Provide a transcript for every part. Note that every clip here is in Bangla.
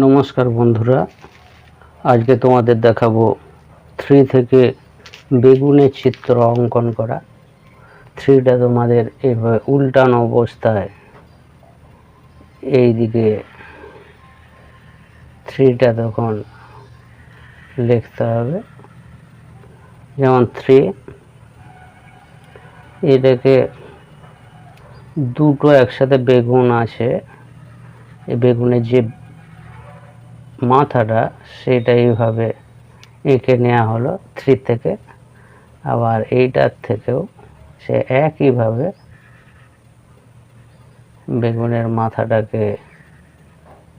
নমস্কার বন্ধুরা। আজকে তোমাদের দেখাবো থ্রি থেকে বেগুনের চিত্র অঙ্কন করা। থ্রিটা তোমাদের এইভাবে উল্টানো অবস্থায় এই দিকে থ্রিটা তখন লিখতে হবে। যেমন থ্রি, এটাকে দুটো একসাথে বেগুন আছে। এই বেগুনের যে মাথাটা সেটা এইভাবে এঁকে নেওয়া হলো থ্রি থেকে। আবার এইটার থেকেও সে একইভাবে বেগুনের মাথাটাকে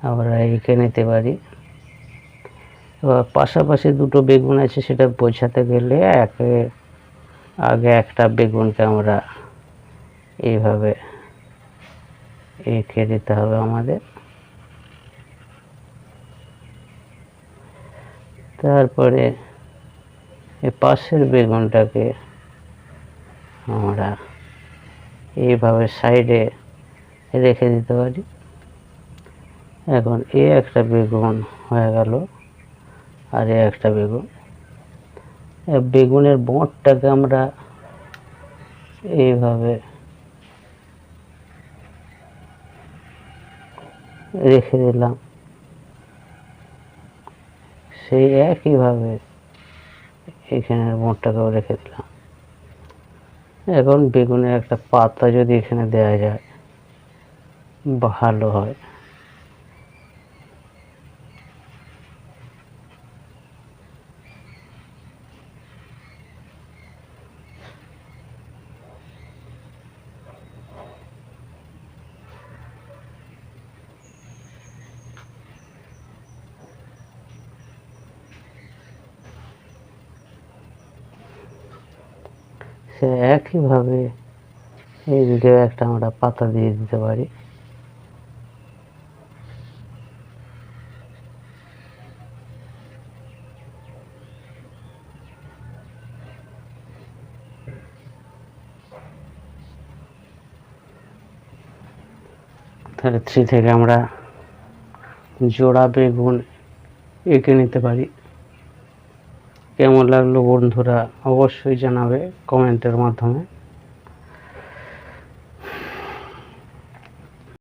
আমরা এঁকে নিতে পারি। এবার পাশাপাশি দুটো বেগুন আছে, সেটা বোঝাতে গেলে একে আগে একটা বেগুনকে আমরা এইভাবে এঁকে দিতে হবে আমাদের। তারপরে এ পাশের বেগুনটাকে আমরা এইভাবে সাইডে রেখে দিতে পারি। এখন এ একটা বেগুন হয়ে গেল আর এ একটা বেগুন। বেগুনের বোঁটটাকে আমরা এইভাবে রেখে দিলাম। সেই একইভাবে এখানের মোটটাকেও রেখে দিলাম। এখন বেগুনের একটা পাতা যদি এখানে দেওয়া যায়, ভালো হয়। সে একইভাবে এই দিকেও একটা আমরা পাতা দিয়ে দিতে পারি। তাহলে থ্রি থেকে আমরা জোড়া বেগুন এঁকে নিতে পারি। কেমন লাগল বন্ধুরা অবশ্যই জানাবে কমেন্টের মাধ্যমে।